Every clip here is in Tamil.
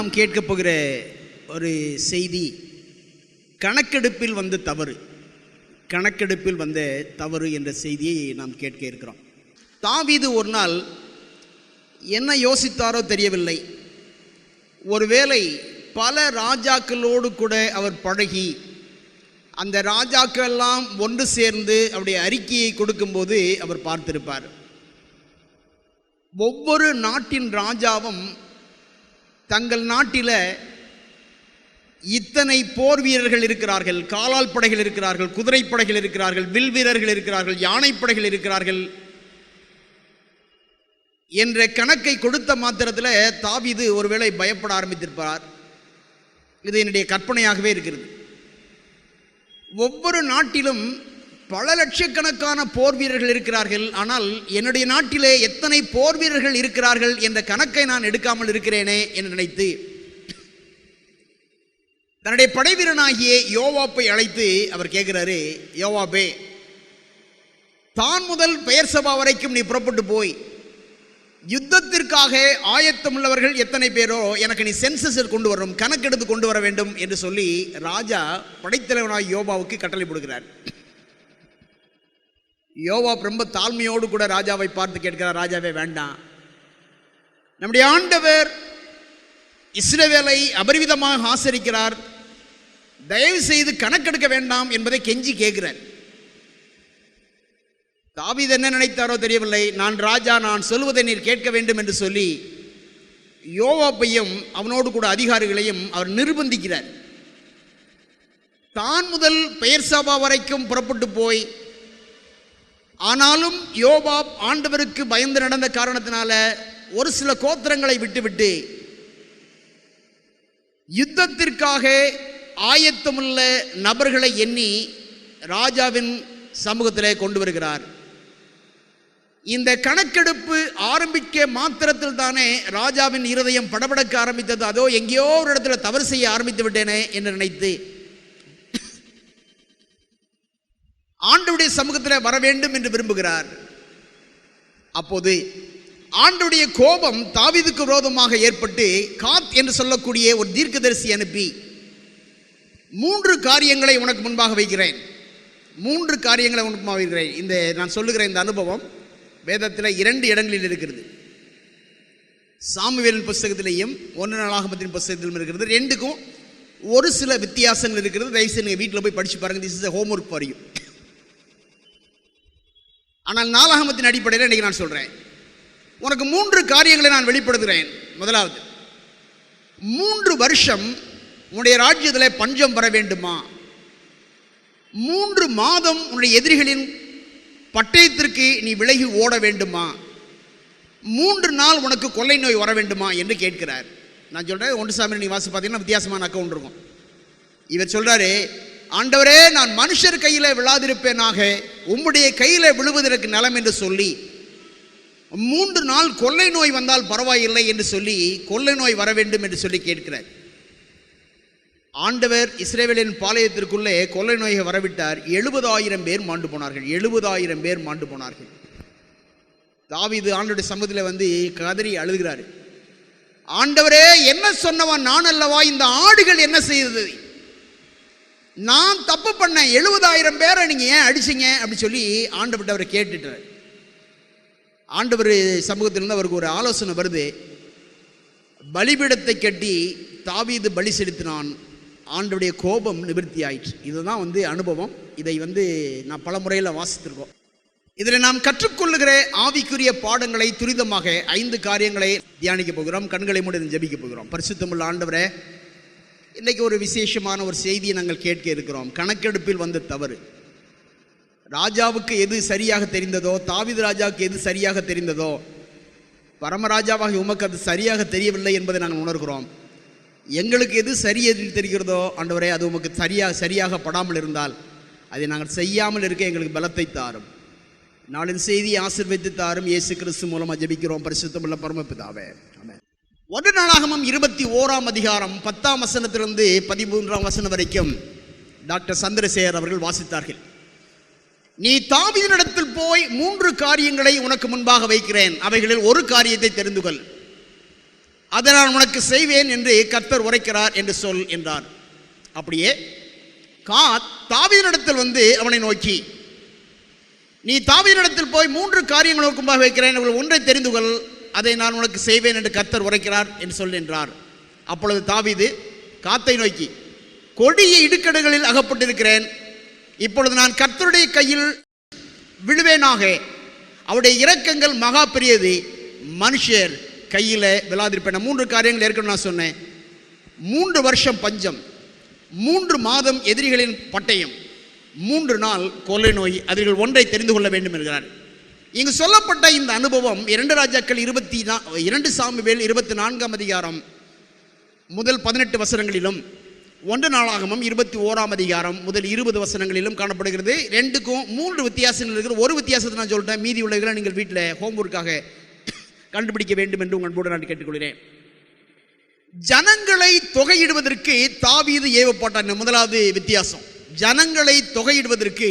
நாம் கேட்கப் போகிற ஒரு செய்தி கணக்கெடுப்பில் வந்த தவறு. கணக்கெடுப்பில் வந்த தவறு என்ற செய்தியை நாம் கேட்க இருக்கிறோம். தாவீது ஒரு நாள் என்ன யோசித்தாரோ தெரியவில்லை. ஒருவேளை பல ராஜாக்களோடு கூட அவர் பழகி அந்த ராஜாக்கள் எல்லாம் ஒன்று சேர்ந்து அவருடைய அறிக்கையை கொடுக்கும்போது அவர் பார்த்திருப்பார். ஒவ்வொரு நாட்டின் ராஜாவும் தங்கள் நாட்டில் இத்தனை போர் வீரர்கள் இருக்கிறார்கள் காலால் படைகள் இருக்கிறார்கள் குதிரைப்படைகள் இருக்கிறார்கள் வில் வீரர்கள் இருக்கிறார்கள் யானைப்படைகள் இருக்கிறார்கள் என்ற கணக்கை கொடுத்த மாத்திரத்தில் தாவிது ஒருவேளை பயப்பட ஆரம்பித்திருப்பார். இது என்னுடைய கற்பனையாகவே இருக்கிறது. ஒவ்வொரு நாட்டிலும் பல லட்சக்கணக்கான போர் வீரர்கள் இருக்கிறார்கள். ஆனால் என்னுடைய நாட்டிலே எத்தனை போர் வீரர்கள் இருக்கிறார்கள் என்ற கணக்கை நான் எடுக்காமல் இருக்கிறேனே என்று நினைத்து தன்னுடைய படைவீரனாகிய யோவாப்பை அழைத்து அவர் கேட்கிறாரு யோவாப்பே தான் முதல் பெயர் சபா வரைக்கும் நீ புறப்பட்டு போய் யுத்தத்திற்காக ஆயத்தம் உள்ளவர்கள் எத்தனை பேரோ எனக்கு நீ சென்சஸ் கொண்டு வரணும் கணக்கெடுத்து கொண்டு வர வேண்டும் என்று சொல்லி ராஜா படைத்தலைவனாய் யோபாவுக்கு கட்டளை போடுகிறார். யோவா ரொம்ப தாழ்மையோடு கூட ராஜாவை பார்த்து கேட்கிறார் ராஜாவே வேண்டாம். நம்முடைய ஆண்டவர் இஸ்ரவேலை அபரிவிதமாக ஆசரிக்கிறார். தயவு செய்து கணக்கெடுக்க வேண்டாம் என்பதை கெஞ்சி கேட்கிறார். தாவீது என்ன நினைத்தாரோ தெரியவில்லை. நான் ராஜா நான் சொல்வதை நீர் கேட்க வேண்டும் என்று சொல்லி யோவாப்பையும் அவனோடு கூட அதிகாரிகளையும் அவர் நிர்பந்திக்கிறார். தான் முதல் பெயர் சபா வரைக்கும் புறப்பட்டு போய் ஆனாலும் யோபாப் ஆண்டவருக்கு பயந்து நடந்த காரணத்தினால ஒரு சில கோத்திரங்களை விட்டுவிட்டு யுத்தத்திற்காக ஆயத்தமுள்ள நபர்களை எண்ணி ராஜாவின் சமூகத்திலே கொண்டு வருகிறார். இந்த கணக்கெடுப்பு ஆரம்பிக்க மாத்திரத்தில் தானே ராஜாவின் இருதயம் படபடக்க ஆரம்பித்தது. அதோ எங்கேயோ ஒரு இடத்துல தவறு செய்ய ஆரம்பித்து விட்டேனே என்று நினைத்து ஆண்டுடைய சமூகத்தில் வர வேண்டும் என்று விரும்புகிறார். அப்போது ஆண்டுடைய கோபம் தாவிதுக்கு விரோதமாக ஏற்பட்டு காத் என்று சொல்லக்கூடிய ஒரு தீர்க்கதரிசி அனுப்பி மூன்று காரியங்களை உனக்கு முன்பாக வைக்கிறேன். மூன்று காரியங்களை உனக்கு முன்பாக வைக்கிறேன். இந்த நான் சொல்லுகிற இந்த அனுபவம் வேதத்தில் இரண்டு இடங்களில் இருக்கிறது. சாமுவேலின் புஸ்தகத்திலையும் ஒன்று நாளாகமத்தின் புஸ்தகத்திலும் இருக்கிறது. ரெண்டுக்கும் ஒரு சில வித்தியாசங்கள் இருக்கிறது. தயவுசெய்து நீங்கள் வீட்டில் போய் படிச்சு பாருங்க. This is homework for ஆனால் நாளாகமத்தின் அடிப்படையில் இன்றைக்கி நான் சொல்கிறேன் உனக்கு மூன்று காரியங்களை நான் வெளிப்படுத்துகிறேன். முதலாவது மூன்று வருஷம் உன்னுடைய ராஜ்யத்தில் பஞ்சம் வர வேண்டுமா? மூன்று மாதம் உன்னுடைய எதிரிகளின் பட்டயத்திற்கு நீ விலகி ஓட வேண்டுமா? மூன்று நாள் உனக்கு கொள்ளை நோய் வர வேண்டுமா என்று கேட்கிறார். நான் சொல்கிறேன் ஒன்று சாமி நீ வாசி பார்த்தீங்கன்னா வித்தியாசமான அக்கௌண்ட் இருக்கும். இவர் சொல்கிறாரு ஆண்டவரே நான் மனுஷர் கையில் விழாதிருப்பேனாக. உம்முடைய கையில் விழுவதற்கு நலம் என்று சொல்லி மூன்று நாள் கொள்ளை நோய் வந்தால் பரவாயில்லை என்று சொல்லி கொள்ளை நோய் வர வேண்டும் என்று சொல்லி கேட்கிறார். ஆண்டவர் இஸ்ரேவேலின் பாளையத்திற்குள்ளே கொள்ளை நோயை வரவிட்டார். எழுபதாயிரம் பேர் மாண்டு போனார்கள். எழுபதாயிரம் பேர் மாண்டு போனார்கள். தாவிது ஆண்டுடைய சமூகத்தில் வந்து கதறி அழுகிறாரு. ஆண்டவரே என்ன சொன்னவன்? நான் அல்லவா இந்த ஆடுகள் என்ன செய்தது? நான் தப்பு பண்ண எழுபதாயிரம் பேரை நீங்க ஏன் அடிச்சீங்க அப்படின்னு சொல்லி ஆண்டவர்கிட்ட அவரை கேட்டுட்டார். ஆண்டவர் சமூகத்திலிருந்து அவருக்கு ஒரு ஆலோசனை வருது. பலிபீடத்தை கட்டி தாவீது பலி செலுத்தினான். ஆண்டுடைய கோபம் நிவர்த்தி ஆயிற்று. இதுதான் வந்து அனுபவம். இதை வந்து நான் பல முறையில் வாசித்திருக்கோம். இதில் நாம் கற்றுக்கொள்ளுகிற ஆவிக்குரிய பாடங்களை துரிதமாக ஐந்து காரியங்களை தியானிக்க போகிறோம். கண்களை மூடி ஜபிக்க போகிறோம். பரிசுத்தமுள்ள ஆண்டவரை இன்றைக்கு ஒரு விசேஷமான ஒரு செய்தியை நாங்கள் கேட்க இருக்கிறோம். கணக்கெடுப்பில் வந்த தவறு. ராஜாவுக்கு எது சரியாக தெரிந்ததோ தாவிது ராஜாவுக்கு எது சரியாக தெரிந்ததோ பரமராஜாவாக உமக்கு அது சரியாக தெரியவில்லை என்பதை நாங்கள் உணர்கிறோம். எங்களுக்கு எது சரி எது தெரிகிறதோ ஆண்டவரே அது உமக்கு சரியாக சரியாக படாமல் இருந்தால் அதை நாங்கள் செய்யாமல் இருக்க எங்களுக்கு பலத்தை தாரும். நாளின் செய்தியை ஆசிர்வதித்து தாரும். இயேசு கிறிஸ்து மூலமாக ஜபிக்கிறோம். பரிசுத்தமுள்ள பரமபிதாவே. ஆமென். ஒன்று இருபத்தி ஓராம் அதிகாரம் பத்தாம் வசனத்திலிருந்து பதிமூன்றாம் வசனம் வரைக்கும் டாக்டர் சந்திரசேகர் அவர்கள் வாசித்தார்கள். நீ தாவிதனிடத்தில் போய் மூன்று காரியங்களை உனக்கு முன்பாக வைக்கிறேன். அவைகளில் ஒரு காரியத்தை தெரிந்து கொள் அதை நான் உனக்கு செய்வேன் என்று கர்த்தர் உரைக்கிறார் என்று சொல் என்றார். அப்படியே காத் தாவிதனிடத்தில் வந்து அவனை நோக்கி நீ தாவிதனிடத்தில் போய் மூன்று காரியங்கள் முன்பாக வைக்கிறேன். அவர்கள் ஒன்றை தெரிந்து கொள் அதை நான் உனக்கு செய்வேன் என்று கர்த்தர் உரைக்கிறார் என்று சொல்கின்றார் அப்பொழுது தாவிது காத்தை நோக்கி கொடிய இடுக்கடுகளில் அகப்பட்டிருக்கிறேன். இப்பொழுது நான் கர்த்தருடைய கையில் விழுவேனாக. அவருடைய இரக்கங்கள் மகா பெரியது. மனுஷர் கையில் விழாதிருப்பேன். மூன்று காரியங்கள் ஏற்கனவே நான் சொன்னேன். மூன்று வருஷம் பஞ்சம். மூன்று மாதம் எதிரிகளின் பட்டயம். மூன்று நாள் கொள்ளை நோய். அதில் ஒன்றை தெரிந்து கொள்ள வேண்டும் என்கிறார். இங்கு சொல்லப்பட்ட இந்த அனுபவம் இரண்டு ராஜாக்கள் இருபத்தி நா இரண்டு சாமுவேல் இருபத்தி நான்காம் அதிகாரம் முதல் பதினெட்டு வசனங்களிலும் ஒன்று நாளாகமும் இருபத்தி ஓராம் அதிகாரம் முதல் இருபது வசனங்களிலும் காணப்படுகிறது. ரெண்டுக்கும் மூன்று வித்தியாசங்கள் இருக்கிறது ஒரு வித்தியாசத்தை நான் சொல்லிட்டேன் மீதி உள்ளவர்களை நீங்கள் வீட்டில் ஹோம்ஒர்க்காக கண்டுபிடிக்க வேண்டும் என்று உங்கள் அன்போடு நான் கேட்டுக்கொள்கிறேன். ஜனங்களை தொகையிடுவதற்கு தாவீது ஏவப்பட்டான் முதலாவது வித்தியாசம். ஜனங்களை தொகையிடுவதற்கு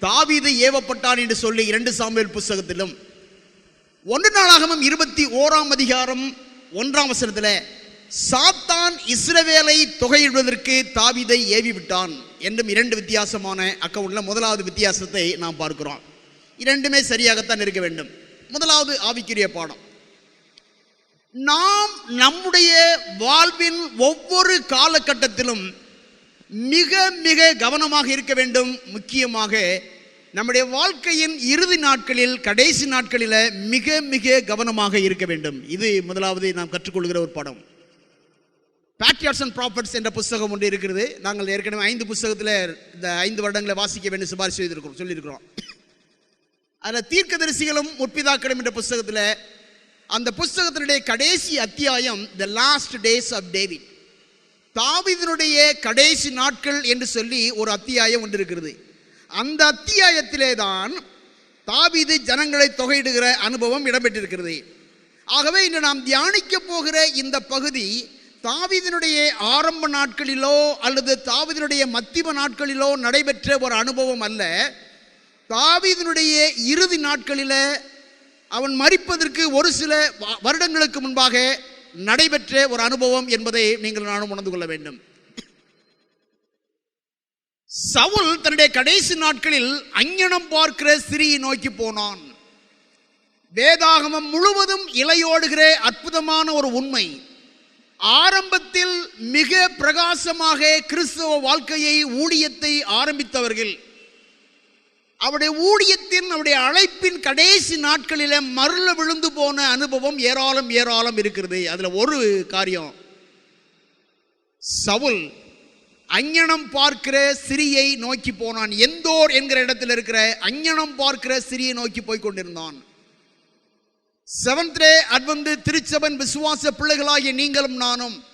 தாவீது ஏவப்பட்டான் என்று சொல்லி இரண்டு சாமியல் புஸ்தகத்திலும் ஒன்று நாளாகமும் இருபத்தி ஓராம் அதிகாரம் ஒன்றாம் வசனத்தில் சாத்தான் இஸ்ரவேலை தொகையிடுவதற்கு தாவீதை ஏவி விட்டான் என்றும் இரண்டு வித்தியாசமான அக்கவுண்ட்ல முதலாவது வித்தியாசத்தை நாம் பார்க்கிறோம். இரண்டுமே சரியாகத்தான் இருக்க வேண்டும். முதலாவது ஆவிக்குரிய பாடம். நாம் நம்முடைய வாழ்வின் ஒவ்வொரு காலகட்டத்திலும் மிக மிக கவனமாக இருக்க வேண்டும். முக்கியமாக நம்முடைய வாழ்க்கையின் இறுதி நாட்களில் கடைசி நாட்களில் மிக மிக கவனமாக இருக்க வேண்டும். இது முதலாவது நாம் கற்றுக்கொள்கிற ஒரு படம். பேட்ரியாட்ஸ் அண்ட் ப்ராப்பர்ட்ஸ் என்ற புஸ்தகம் ஒன்று இருக்கிறது. நாங்கள் ஏற்கனவே ஐந்து புஸ்தகத்தில் இந்த ஐந்து வருடங்களை வாசிக்க வேண்டும் சிபாரிசு செய்திருக்கிறோம் சொல்லியிருக்கிறோம். அதில் தீர்க்கதரிசிகளும் முற்பிதாக்களும் என்ற புஸ்தகத்தில் அந்த புஸ்தகத்தினுடைய கடைசி அத்தியாயம் the last days of David தாவிதனுடைய கடைசி நாட்கள் என்று சொல்லி ஒரு அத்தியாயம் ஒன்று இருக்கிறது. அந்த அத்தியாயத்திலே தான் தாவிது ஜனங்களை தொகையிடுகிற அனுபவம் இடம்பெற்றிருக்கிறது. ஆகவே இன்று நாம் தியானிக்க போகிற இந்த பகுதி தாவிதனுடைய ஆரம்ப நாட்களிலோ அல்லது தாவிதனுடைய மத்திம நாட்களிலோ நடைபெற்ற ஒரு அனுபவம் அல்ல. தாவிதனுடைய இறுதி நாட்களில் அவன் மறிப்பதற்கு ஒரு சில வ- வருடங்களுக்கு முன்பாக நடைபெற்ற ஒரு அனுபவம் என்பதை நீங்கள் நானும் உணர்ந்து கொள்ள வேண்டும். சவுல் தன்னுடைய கடைசி நாட்களில் அஞ்ஞனம் பார்க்கிற சிறியை நோக்கி போனான். வேதாகமம் முழுவதும் இலையோடுகிற அற்புதமான ஒரு உண்மை. ஆரம்பத்தில் மிக பிரகாசமாக கிறிஸ்தவ வாழ்க்கையை ஊழியத்தை ஆரம்பித்தவர்கள். அவருடைய ஊழியத்தின் அவருடைய அழைப்பின் கடைசி நாட்களில் மருள விழுந்து போன அனுபவம் ஏராளம் ஏராளம் இருக்கிறது. அதுல ஒரு காரியம். சவுல் அஞ்ஞனம் பார்க்கிற சிறியை நோக்கி போனான். எந்தோர் என்கிற இடத்தில் இருக்கிற அஞ்ஞனம் பார்க்கிற சிறியை நோக்கி போய் கொண்டிருந்தான். செவன்த் அட்வந்து திருச்சபன் விசுவாச பிள்ளைகளாகிய நீங்களும் நானும்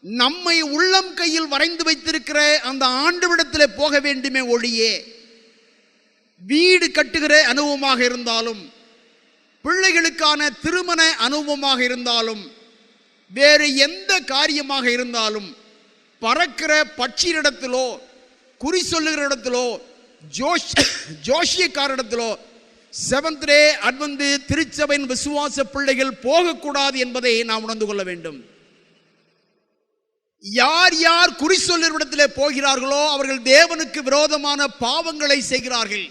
நம்மை உள்ளம் கையில் வரைந்து வைத்திருக்கிற அந்த ஆண்டுவிடத்தில் போக வேண்டுமே ஒழியே வீடு கட்டுகிற அனுபவமாக இருந்தாலும் பிள்ளைகளுக்கான திருமண அனுபவமாக இருந்தாலும் வேறு எந்த காரியமாக இருந்தாலும் பறக்கிற பட்சியிடத்திலோ குறி சொல்லுகிற இடத்திலோ ஜோஷ் ஜோஷியக்காரிடத்திலோ செவன்த் டே அட்வந்து திருச்சபையின் விசுவாச பிள்ளைகள் போகக்கூடாது என்பதை நாம் உணர்ந்து கொள்ள வேண்டும். யார் யார் குறி சொல்லுகிற போகிறார்களோ அவர்கள் தேவனுக்கு விரோதமான பாவங்களை செய்கிறார்கள்.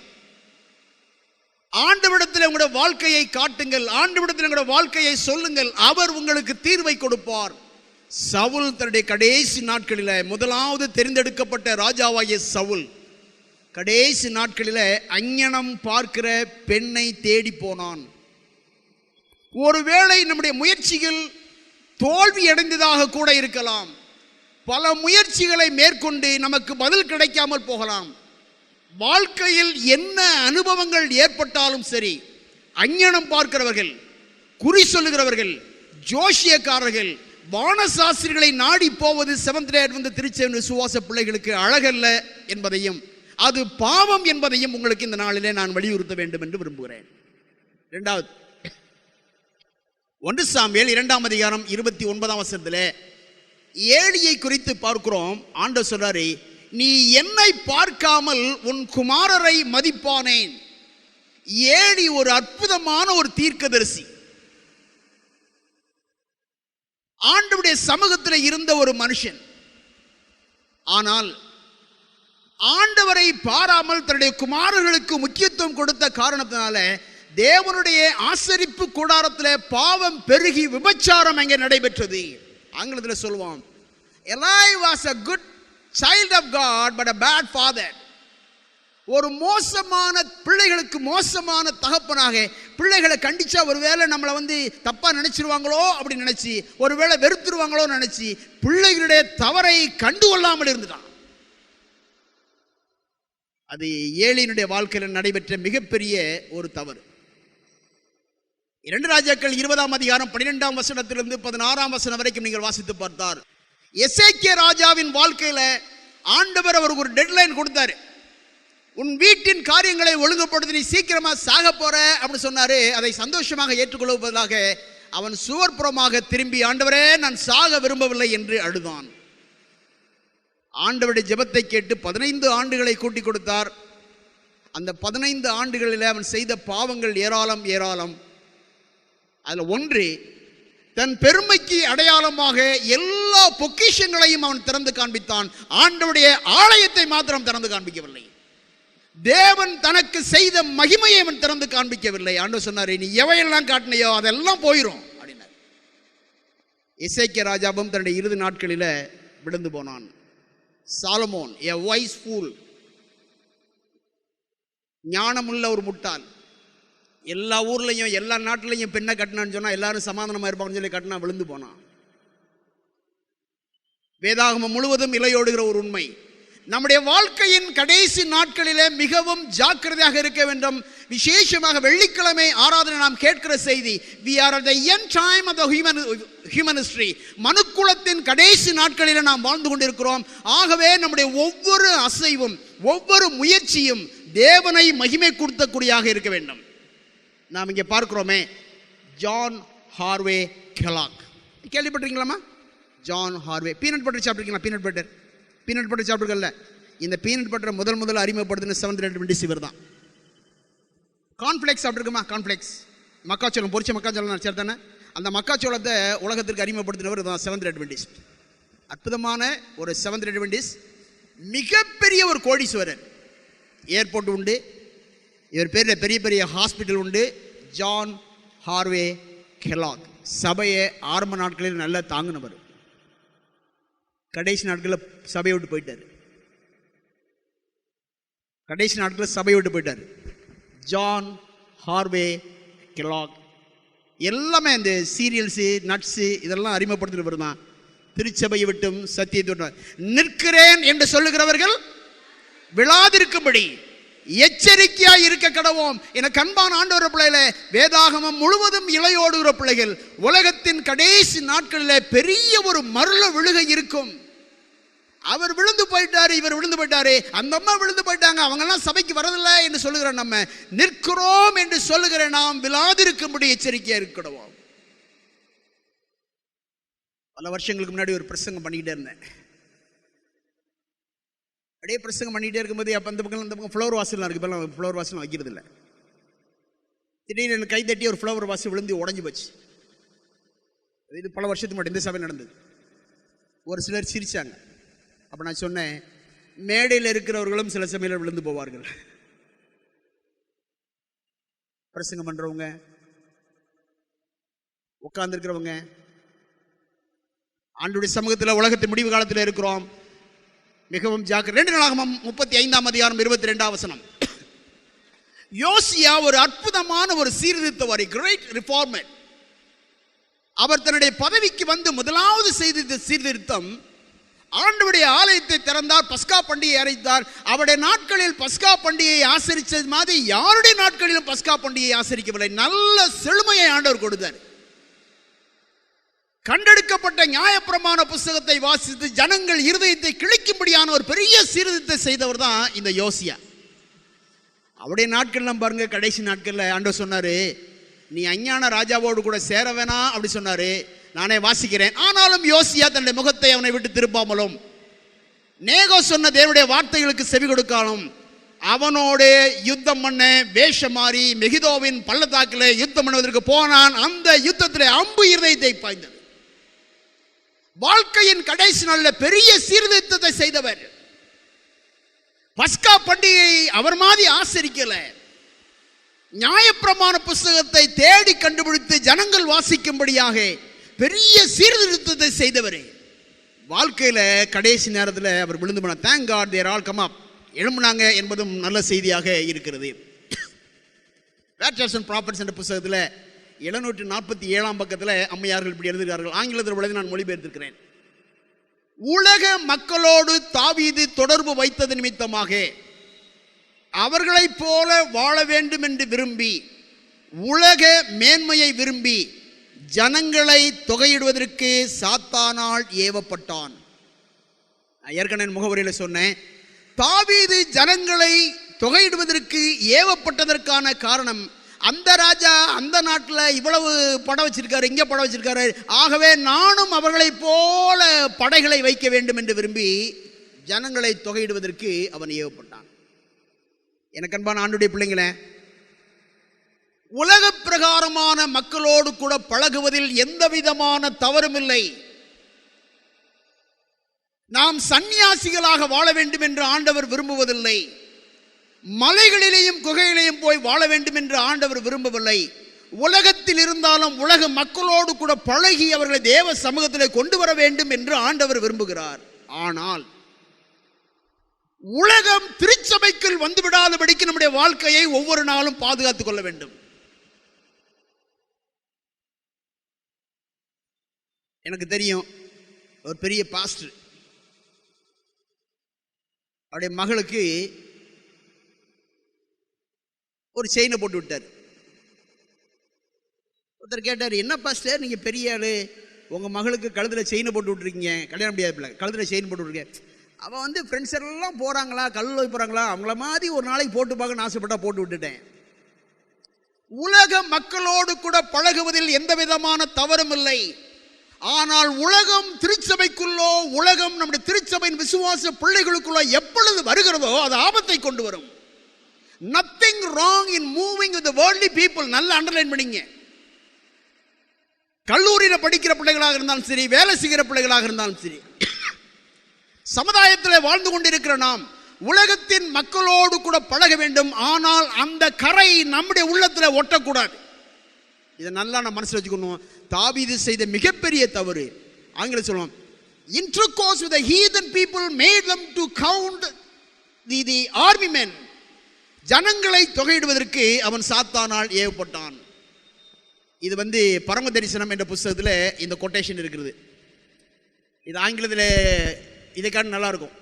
ஆண்டவிடத்தில் உங்களுடைய வாழ்க்கையை காட்டுங்கள் ஆண்டவிடத்தில் உங்களுடைய வாழ்க்கையை சொல்லுங்கள் அவர் உங்களுக்கு தீர்வை கொடுப்பார். சவுல் தன்னுடைய கடைசி நாட்களில் முதலாவது தெரிந்தெடுக்கப்பட்ட ராஜாவாகிய சவுல் கடைசி நாட்களில் அஞ்ஞனம் பார்க்கிற பெண்ணை தேடி போனான். ஒருவேளை நம்முடைய முயற்சிகள் தோல்வி அடைந்ததாக கூட இருக்கலாம். பல முயற்சிகளை மேற்கொண்டு நமக்கு பதில் கிடைக்காமல் போகலாம். வாழ்க்கையில் என்ன அனுபவங்கள் ஏற்பட்டாலும் சரி அஞ்ஞனம் பார்க்கிறவர்கள் குறி சொல்லுகிறவர்கள் ஜோஷியக்காரர்கள் வானசாஸ்திரிகளை நாடி போவது செவன்த் டே வந்து திருச்செவன் விசுவாச பிள்ளைகளுக்கு அழகல்ல என்பதையும் அது பாவம் என்பதையும் உங்களுக்கு இந்த நாளிலே நான் வலியுறுத்த வேண்டும் என்று விரும்புகிறேன். இரண்டாவது ஒன்று சாமியல் இரண்டாம் அதிகாரம் இருபத்தி ஒன்பதாம் வசனத்தில் ஏழியை குறித்து பார்க்கிறோம். ஆண்டவர் சொல்றாரு நீ என்னை பார்க்காமல் உன் குமாரரை மதிப்பானேன். ஏழி ஒரு அற்புதமான ஒரு தீர்க்கதரிசி. ஆண்டவுடைய சமூகத்தில் இருந்த ஒரு மனுஷன். ஆனால் ஆண்டவரை பாராமல் தன்னுடைய குமாரர்களுக்கு முக்கியத்துவம் கொடுத்த காரணத்தினால தேவனுடைய ஆசரிப்பு கூடாரத்தில் பாவம் பெருகி விபச்சாரம் அங்கே நடைபெற்றது. ஆங்கிலத்தில் சொல்லுவோம் Eli was a good child of God but a bad father ஒரு மோசமான பிள்ளைகளுக்கு மோசமான தகப்பனாக பிள்ளைகளை கண்டிச்சா ஒருவேளை நம்மளை வந்து தப்பா நினைச்சிருவாங்களோ அப்படி நினைச்சு ஒருவேளை வெறுத்துருவாங்களோ நினைச்சு பிள்ளைகளுடைய தவறை கண்டுகொள்ளாமல் இருந்துட்டான். அது ஏழினுடைய வாழ்க்கையில் நடைபெற்ற மிகப்பெரிய ஒரு தவறு. இரண்டு ராஜாக்கள் இருபதாம் அதிகாரம் பன்னிரெண்டாம் வசனத்திலிருந்து பதினாறாம் வசனம் வரைக்கும் நீங்கள் வாசித்து பார்த்தார் எஸ்ஐகே ராஜாவின் வாழ்க்கையில் ஆண்டவர் அவருக்கு ஒரு டெட்லைன் கொடுத்தாரு. உன் வீட்டின் காரியங்களை ஒழுங்குபடுத்தி நீ சீக்கிரமாக சாக போற அப்படின்னு சொன்னாரு. அதை சந்தோஷமாக ஏற்றுக்கொள்வதாக அவன் சுவர்புறமாக திரும்பி ஆண்டவரே நான் சாக விரும்பவில்லை என்று அழுதான். ஆண்டவருடைய ஜெபத்தை கேட்டு பதினைந்து ஆண்டுகளை கூட்டி கொடுத்தார். அந்த பதினைந்து ஆண்டுகளில் அவன் செய்த பாவங்கள் ஏராளம் ஏராளம். அதில் ஒன்று தன் பெருமைக்கு அடையாளமாக எல்லா பொக்கிஷங்களையும் அவன் திறந்து காண்பித்தான். ஆண்டவுடைய ஆலயத்தை மாத்திரம் திறந்து காண்பிக்கவில்லை. தேவன் தனக்கு செய்த மகிமையை அவன் திறந்து காண்பிக்கவில்லை. ஆண்டு சொன்னார் நீ எவையெல்லாம் காட்டினையோ அதெல்லாம் போயிடும் அப்படின்னார். இசைக்கிய ராஜாவும் தன்னுடைய இறுதி நாட்களில் விழுந்து போனான். சாலமோன் எ வைஸ் ஃபூல் ஞானமுள்ள ஒரு முட்டாள். எல்லா ஊர்லையும் எல்லா நாட்டிலையும் பெண்ணை கட்டினான்னு சொன்னா எல்லாரும் சமாதானமா இருப்பாங்கன்னு சொல்லி கட்டினா விழுந்து போனான் வேதாகமம் முழுவதும் இலையோடுகிற ஒரு உண்மை. நம்முடைய வாழ்க்கையின் கடைசி நாட்களிலே மிகவும் ஜாக்கிரதையாக இருக்க வேண்டும். விசேஷமாக வெள்ளிக்கிழமை ஆராதனை நாம் கேட்கிற செய்தி we are at the end time of the human human மனுக்குலத்தின் கடைசி நாட்களிலே நாம் வாழ்ந்து கொண்டிருக்கிறோம். ஆகவே நம்முடைய ஒவ்வொரு அசைவும் ஒவ்வொரு முயற்சியும் தேவனை மகிமை கொடுத்தக்கூடியாக இருக்க வேண்டும். நாம் இங்கே பார்க்குறோமே ஜான் ஹார்வே கெலாக் கேள்விப்பட்டிருக்கீங்களாமா ஜான் ஹார்வே பீனட் பட்டர் சாப்பிட்ருக்கீங்களா பீனட் பட்டர் பீனட் பட்டர் சாப்பிட்ருக்கல இந்த பீனட் பட்டரை முதல் முதல் அறிமுகப்படுத்தின செவன்த் ரெண்டு டுவெண்ட்டி தான். கான்ஃப்ளெக்ஸ் சாப்பிட்ருக்குமா கான்ஃப்ளெக்ஸ் மக்காச்சோளம் பொறிச்ச மக்காச்சோளம் சேர்த்தானே? தானே அந்த மக்காச்சோளத்தை உலகத்திற்கு அறிமுகப்படுத்தினவர் தான் செவன்த் அட்வென்டிஸ் அற்புதமான ஒரு செவன்த் அட்வெண்டிஸ் மிகப்பெரிய ஒரு கோடீஸ்வரர். ஏர்போர்ட் உண்டு இவர் பேரில் பெரிய பெரிய ஹாஸ்பிட்டல் உண்டு. ஜான் ஹார்வே கெலாக் சபையை ஆரம்ப நாட்களில் நல்லா தாங்கினவர். கடைசி நாட்களில் சபையை விட்டு போயிட்டார். கடைசி நாட்களில் சபையை விட்டு போயிட்டார். ஜான் ஹார்வே கெலாக் எல்லாமே இந்த சீரியல்ஸு நட்ஸு இதெல்லாம் அறிமுகப்படுத்திட்டு தான். திருச்சபையை விட்டும் சத்தியத்தை விட்டு நிற்கிறேன் என்று சொல்லுகிறவர்கள் விழாதிருக்கும்படி எச்சரிக்கையா இருக்க கடவோம். என கண்பான் ஆண்டவர பிள்ளைகள வேதாகமம் முழுவதும் இளையோடுகிற பிள்ளைகள் உலகத்தின் கடைசி நாட்களில் பெரிய ஒரு மருள விழுகை இருக்கும். அவர் விழுந்து போயிட்டாரு இவர் விழுந்து போயிட்டாரு. அந்த அம்மா விழுந்து போயிட்டாங்க அவங்க எல்லாம் சபைக்கு வரதில்லை என்று சொல்லுகிற நம்ம நிற்கிறோம் என்று சொல்லுகிற நாம் விழாதிருக்கும்படி எச்சரிக்கையா இருக்கடவோம் பல வருஷங்களுக்கு முன்னாடி ஒரு பிரசங்கம் பண்ணிக்கிட்டே இருந்தேன். அப்படியே பிரசங்கம் பண்ணிகிட்டே இருக்கும்போது அப்போ அந்த பக்கம் அந்த பக்கம் ஃப்ளவர் வாசலாம் இருக்குது இப்போலாம் ஃப்ளவர் வாசலாம் வைக்கிறது இல்லை. திடீர்னு எனக்கு கை தட்டி ஒரு ஃப்ளவர் வாசல் விழுந்து உடஞ்சி போச்சு. இது பல வருஷத்துக்கு முன்னாடி இந்த சபை நடந்தது. ஒரு சிலர் சிரிச்சாங்க. அப்போ நான் சொன்னேன் மேடையில் இருக்கிறவர்களும் சில சமையல விழுந்து போவார்கள். பிரசங்கம் பண்ணுறவங்க உட்கார்ந்துருக்கிறவங்க ஆண்டுடைய சமூகத்தில் உலகத்தின் முடிவு காலத்தில் இருக்கிறோம். மிகவும் ஜாக்கிர ரெண்டு நாளாக முப்பத்தி ஐந்தாம் அதிகாரம் இருபத்தி ரெண்டாம் வசனம். யோசியா ஒரு அற்புதமான ஒரு சீர்திருத்தவாரி கிரேட் ரிஃபார்மர் அவர் தன்னுடைய பதவிக்கு வந்து முதலாவது செய்த சீர்திருத்தம் ஆண்டவுடைய ஆலயத்தை திறந்தார் பஸ்கா பண்டிகை அறைத்தார் அவருடைய நாட்களில் பஸ்கா பண்டிகையை ஆசரித்தது மாதிரி யாருடைய நாட்களிலும் பஸ்கா பண்டிகையை ஆசரிக்கவில்லை. நல்ல செழுமையை ஆண்டவர் கொடுத்தார். கண்டெடுக்கப்பட்ட நியாயப்பிரமாண புஸ்தகத்தை வாசித்து ஜனங்கள் இருதயத்தை கிழிக்கும்படியான ஒரு பெரிய சீர்திருத்தத்தை செய்தவர் தான் இந்த யோசியா. அவருடைய நாட்கள்லாம் பாருங்க கடைசி நாட்களில் ஆண்டவர் சொன்னார் நீ அஞ்ஞான ராஜாவோடு கூட சேர வேணாம் அப்படி சொன்னார். நானே வாசிக்கிறேன். ஆனாலும் யோசியா தன்னுடைய முகத்தை அவனை விட்டு திருப்பாமலும் நேகோ சொன்ன தேவனுடைய வார்த்தைகளுக்கு செவி கொடுக்காலும் அவனோடு யுத்தம் பண்ண வேஷம் மாறி மெகிதோவின் பள்ளத்தாக்கில் யுத்தம் பண்ணுவதற்கு போனான். அந்த யுத்தத்தில் அம்பு இருதயத்தை பாய்ந்தது. வாழ்க்கையின் கடைசி நாளில் பெரிய சீர்திருத்தத்தை செய்தவர். பஸ்கா பண்டிகையை அவர் மாதிரி ஆசரிக்கல. நியாயப்பிரமாண புஸ்தகத்தை தேடி கண்டுபிடித்து ஜனங்கள் வாசிக்கும்படியாக பெரிய சீர்திருத்தத்தை செய்தவர். வாழ்க்கையில கடைசி நேரத்தில் அவர் விழுந்து போன thank God there all come up எழும்புனாங்க என்பதும் நல்ல செய்தியாக இருக்கிறது. வேட்டர்ஸ் ப்ராப்பர்ட்ஸ் என்ற புஸ்தகத்தில் எழுநூற்றி நாற்பத்தி ஏழாம் பக்கத்தில் அம்மையார்கள் இப்படி எழுதுகிறார்கள் ஆங்கிலத்தில் உள்ளதை நான் மொழிபெயர்த்திருக்கிறேன். உலக மக்களோடு தாவீது தொடர்பு வைத்தது நிமித்தமாக அவர்களைப் போல வாழ வேண்டும் என்று விரும்பி உலக மேன்மையை விரும்பி ஜனங்களை தொகையிடுவதற்கு சாத்தானால் ஏவப்பட்டான். ஏற்கனவே முகவரியில் சொன்னேன். தாவீது ஜனங்களை தொகையிடுவதற்கு ஏவப்பட்டதற்கான காரணம் அந்த ராஜா அந்த நாட்டில் இவ்வளவு படம் வச்சிருக்காரு இங்கே படம் வச்சிருக்காரு. ஆகவே நானும் அவர்களைப் போல படைகளை வைக்க வேண்டும் என்று விரும்பி ஜனங்களை தொகையிடுவதற்கு அவன் ஏவப்பட்டான். எனக்கு அன்பான ஆண்டுடைய பிள்ளைங்களே உலக பிரகாரமான மக்களோடு கூட பழகுவதில் எந்த விதமான தவறும் இல்லை. நாம் சந்நியாசிகளாக வாழ வேண்டும் என்று ஆண்டவர் விரும்புவதில்லை. மலைகளிலேயும் குகையிலேயும் போய் வாழ வேண்டும் என்று ஆண்டவர் விரும்பவில்லை. உலகத்தில் இருந்தாலும் உலக மக்களோடு கூட பழகி அவர்களை தேவ சமூகத்திலே கொண்டு வர வேண்டும் என்று ஆண்டவர் விரும்புகிறார். ஆனால் உலகம் திருச்சபைக்குள் வந்துவிடாதபடிக்கு நம்முடைய வாழ்க்கையை ஒவ்வொரு நாளும் பாதுகாத்துக் கொள்ள வேண்டும். எனக்கு தெரியும் ஒரு பெரிய பாஸ்டர் அவருடைய மகளுக்கு ஒரு செயினை போட்டு விட்டார். ஒருத்தர் கேட்டார் என்ன பாஸ்டர் நீங்கள் பெரிய ஆள். உங்கள் மகளுக்கு கழுத்தில் செயினை போட்டு விட்ருக்கீங்க கல்யாணம் முடியாது பிள்ளை. கழுத்தில் செயின் போட்டு விட்ருக்கேன் அவன் வந்து ஃப்ரெண்ட்ஸ் எல்லாம் போகிறாங்களா கல்லூரி போகிறாங்களா அவங்கள மாதிரி ஒரு நாளைக்கு போட்டு பார்க்கணும்னு ஆசைப்பட்டா போட்டு விட்டுட்டேன். உலக மக்களோடு கூட பழகுவதில் எந்த விதமான தவறும் இல்லை. ஆனால் உலகம் திருச்சபைக்குள்ளோ உலகம் நம்முடைய திருச்சபையின் விசுவாச பிள்ளைகளுக்குள்ளோ எப்பொழுது வருகிறதோ அது ஆபத்தை கொண்டு வரும். Nothing wrong in moving with worldly people நல்ல அண்டர்லைன் பண்ணிங்க. கல்லூரியில் படிக்கிற பிள்ளைகளாக இருந்தாலும் சரி வேலை செய்கிற பிள்ளைகளாக இருந்தாலும் சரி. சமுதாயத்தில் வாழ்ந்து கொண்டிருக்கிற நாம் உலகத்தின் மக்களோடு கூட பழக வேண்டும். ஆனால் அந்த கரை நம்முடைய உள்ளத்தில் ஒட்டக்கூடாது. இதை நல்லா நான் மனசில் வச்சுக்கணும். தாவீது செய்த மிகப்பெரிய தவறு. ஆங்கிலம் சொல்லுவோம் intercourse with the heathen people made them to count the the army man ஜனங்களை தொகையிடுவதற்கு அவன் சாத்தானால் ஏவப்பட்டான். இது வந்து பரம தரிசனம் என்ற புஸ்தகத்தில் இந்த கொட்டேஷன் இருக்கிறது இது ஆங்கிலத்தில் இதை காட்டு நல்லா இருக்கும்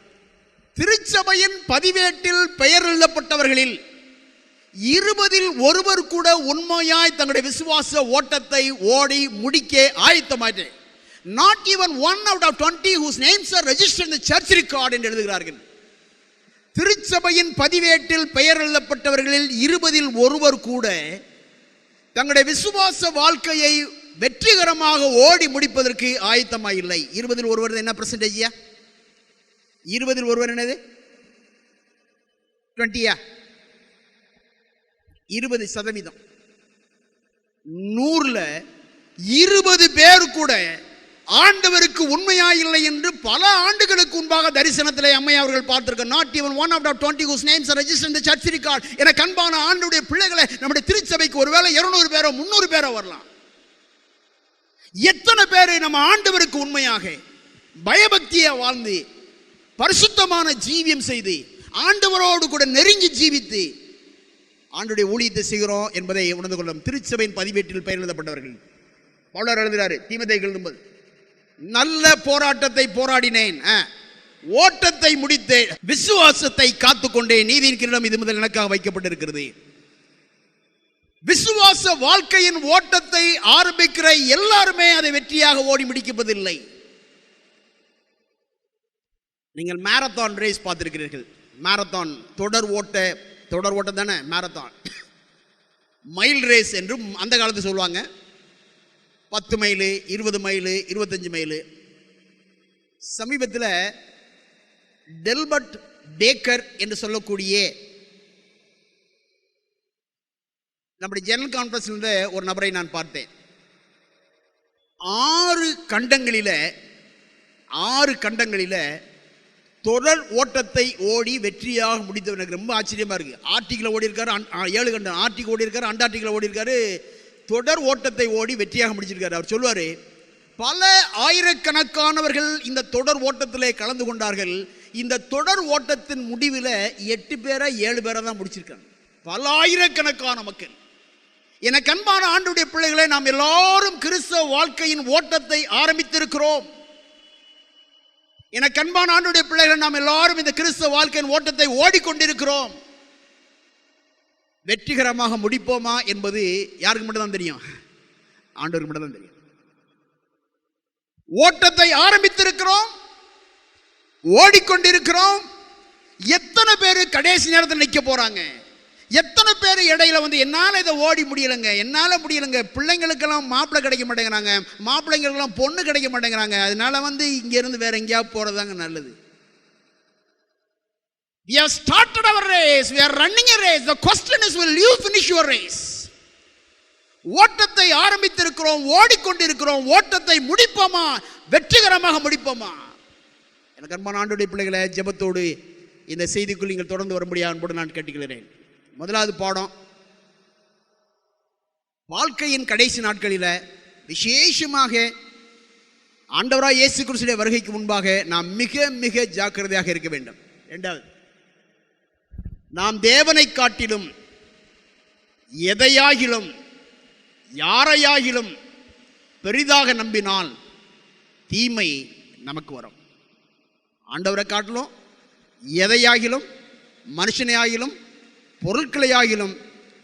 திருச்சபையின் பதிவேட்டில் பெயர் எழுதப்பட்டவர்களில் இருபதில் ஒருவர் கூட உண்மையாய் தங்களுடைய விசுவாச ஓட்டத்தை ஓடி முடிக்க ஆயத்தமாயிட்டேன் not even one out of twenty whose names are register church record என்று எழுதுகிறார்கள். திருச்சபையின் பதிவேட்டில் பெயர் எழுதப்பட்டவர்களில் இருபதில் ஒருவர் கூட தங்களுடைய விசுவாச வாழ்க்கையை வெற்றிகரமாக ஓடி முடிப்பதற்கு ஆயத்தமாக இல்லை இருபதில் ஒருவர் என்ன பர்சன்டேஜியா இருபதில் ஒருவர் என்னது? டுவெண்ட்டியா இருபது சதவீதம். நூறுல இருபது பேர் கூட ஆண்டவருக்கு உண்மையா இல்லை என்று பல ஆண்டுகளுக்கு முன்பாக தரிசனத்தில் அம்மை அவர்கள் பார்த்திருக்க not even one of twenty whose names register இந்த சர்ச் ரிகார்ட் என கண்பான ஆண்டுடைய பிள்ளைகளை நம்முடைய திருச்சபைக்கு ஒருவேளை இருநூறு பேரோ முந்நூறு பேரோ வரலாம். எத்தனை பேர் நம்ம ஆண்டவருக்கு உண்மையாக பயபக்தியை வாழ்ந்து பரிசுத்தமான ஜீவியம் செய்து ஆண்டவரோடு கூட நெருங்கி ஜீவித்து ஆண்டுடைய ஊழியத்தை செய்கிறோம் என்பதை உணர்ந்து கொள்ளும் திருச்சபையின் பதிவேட்டில் பெயர் எழுதப்பட்டவர்கள் பவுலர் எழுதுகிறாரு தீமதை எழுதும்போது நல்ல போராட்டத்தை போராடினேன். ஆ. ஓட்டத்தை முடித்தேன் விசுவாசத்தை காத்துக்கொண்டேன். நீதியின் கிரீடம் இது முதல் எனக்காக வைக்கப்பட்டிருக்கிறது. விசுவாச வாழ்க்கையின் ஓட்டத்தை ஆரம்பிக்கிற எல்லாருமே அதை வெற்றியாக ஓடி முடிக்கப்பதில்லை. நீங்கள் மேரத்தான் ரேஸ் பார்த்திருக்கிறீர்கள். மேரத்தான் தொடர் ஓட்ட தொடர் ஓட்டம் தானே? மேரத்தான் மைல் ரேஸ் என்றும் அந்த காலத்தில் சொல்லுவாங்க. பத்து மைலு இருபது மைலு இருபத்தஞ்சு மைலு. சமீபத்தில் டெல்பர்ட் டேக்கர் என்று சொல்லக்கூடிய நம்முடைய ஜெனரல் கான்ஃபரன்ஸ்லேருந்து ஒரு நபரை நான் பார்த்தேன். ஆறு கண்டங்களில் ஆறு கண்டங்களில் தொடர் ஓட்டத்தை ஓடி வெற்றியாக முடித்தவர். எனக்கு ரொம்ப ஆச்சரியமாக இருக்குது ஆர்டிகில் ஓடி இருக்காரு அன்- ஏழு கண்டம் ஆர்டிக் ஓடி இருக்காரு அண்டார்டிகில் ஓடி இருக்காரு தொடர் ஓட்டத்தை ஓடி வெற்றியாக முடிச்சிருக்காரு. அவர் சொல்வார் பல ஆயிரக்கணக்கானவர்கள் இந்த தொடர் ஓட்டத்திலே கலந்து கொண்டார்கள். இந்த தொடர் ஓட்டத்தின் முடிவில் எட்டு பேரை ஏழு பேரை தான் முடிச்சிருக்காங்க. பல ஆயிரக்கணக்கான மக்கள். எனக்கு அன்பான ஆண்டுடைய பிள்ளைகளை நாம் எல்லாரும் கிறிஸ்தவ வாழ்க்கையின் ஓட்டத்தை ஆரம்பித்திருக்கிறோம். எனக்கு அன்பான ஆண்டுடைய பிள்ளைகளை நாம் எல்லாரும் இந்த கிறிஸ்தவ வாழ்க்கையின் ஓட்டத்தை ஓடிக்கொண்டிருக்கிறோம். வெற்றிகரமாக முடிப்போமா என்பது யாருக்கு மட்டும்தான் தெரியும்? ஆண்டவருக்கு மட்டும்தான் தெரியும். ஓட்டத்தை ஆரம்பித்திருக்கிறோம் ஓடிக்கொண்டிருக்கிறோம். எத்தனை பேர் கடைசி நேரத்தில் நிற்க போறாங்க? எத்தனை பேர் இடையில வந்து என்னால் இதை ஓடி முடியலைங்க? என்னால் முடியலைங்க? பிள்ளைங்களுக்கெல்லாம் மாப்பிள்ளை கிடைக்க மாட்டேங்கிறாங்க. மாப்பிள்ளைங்களுக்கெல்லாம் பொண்ணு கிடைக்க மாட்டேங்கிறாங்க. அதனால வந்து இங்கேருந்து வேற எங்கேயாவது போகிறதாங்க நல்லது. We have started our race. We are running a race. The question is, will you finish your race? ஓட்டத்தை ஆரம்பித்திருக்கிறோம் ஓடிக்கொண்டிருக்கிறோம் ஓட்டத்தை முடிப்போமா வெற்றிகரமாக முடிப்போமா எனக்கு அன்பான ஆண்டுடைய பிள்ளைகளை ஜெபத்தோடு இந்த செய்திக்குள் நீங்கள் தொடர்ந்து வரும்படியா அன்போடு நான் கேட்டுக்கிறேன் முதலாவது பாடம் வாழ்க்கையின் கடைசி நாட்களில் விசேஷமாக ஆண்டவராய் இயேசு கிறிஸ்துடைய வருகைக்கு முன்பாக நாம் மிக மிக ஜாக்கிரதையாக இருக்க வேண்டும் இரண்டாவது நாம் தேவனை காட்டிலும் எதையாகிலும் யாரையாகிலும் பெரிதாக நம்பினால் தீமை நமக்கு வரும். ஆண்டவரை காட்டிலும் எதையாகிலும் மனுஷனையாகிலும் பொருட்களையாகிலும்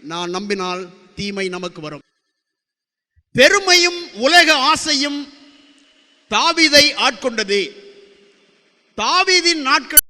நான் நம்பினால் தீமை நமக்கு வரும். பெருமையும் உலக ஆசையும் தாவீதை ஆட்கொண்டது. தாவிதின் நாட்கள்